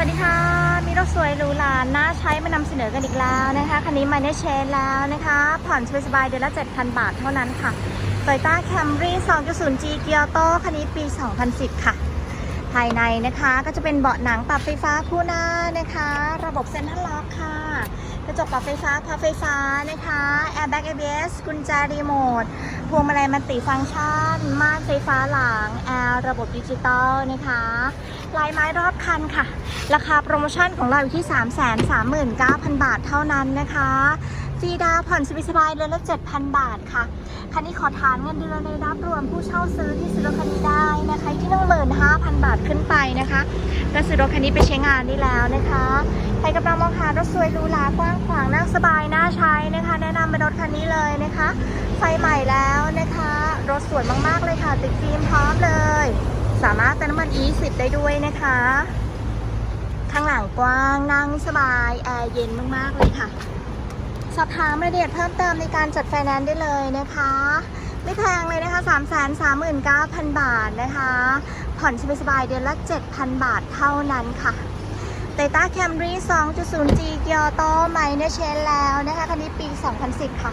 สวัสดีค่ะ มีรถสวยหรูหราน่าใช้มานำเสนอกันอีกแล้วนะคะ คันนี้มาในเชนแล้วนะคะ ผ่อนสบายๆเดือนละ 7,000 บาทเท่านั้นค่ะ Toyota Camry 2.0G เกียร์โตคันนี้ปี 2010 ค่ะ ภายในนะคะก็จะเป็นเบาะหนังปรับไฟฟ้าคู่หน้านะคะ ระบบเซ็นทรัลล็อกค่ะ กระจกปรับไฟฟ้าพับไฟฟ้านะคะแอร์แบ็ก ABS กุญแจรีโมทพวงมาลัยมันติฟังก์ชัน ม่านไฟฟ้าหลังแอร์ระบบดิจิตอลนะคะ ลายไม้รอบคันค่ะ ราคาโปรโมชั่นของเราอยู่ที่ 339,000 บาทเท่านั้นนะคะฟรีดาวน์ผ่อนสบายๆเดือนละ7,000 บาทค่ะ คันนี้ขอทานเงินเดือนในรับรวมผู้เช่าซื้อที่ซื้อรถคันนี้ได้นะคะที่15,000บาทขึ้นไปนะคะก็ซื้อรถคันนี้ไปใช้งานได้แล้วนะคะ ใครกำลังมองหารถสวยรูหรากว้างขวางนั่งสบายน่าใช้นะคะ แนะนำเป็นรถคันนี้เลยนะคะ ไฟใหม่แล้วนะคะ รถสวยมากๆเลยค่ะติดฟิล์ม สามารถเติมน้ำมัน E10 ได้ด้วยนะคะ ข้างหลังกว้างนั่งสบายแอร์เย็นมากๆเลยค่ะ สอบถามรายละเอียดเพิ่มเติมในการจัดไฟแนนซ์ได้เลยนะคะ ไม่แพงเลยนะคะ3 3 9 0 0 0 บาทนะคะ ผ่อนสบายๆเดือนละ 7,000 บาทเท่านั้นค่ะ t o y o t a Camry 2.0G เกียร์โตใหม่เนเชนแล้วนะคะ คันนี้ปี 2010 ค่ะ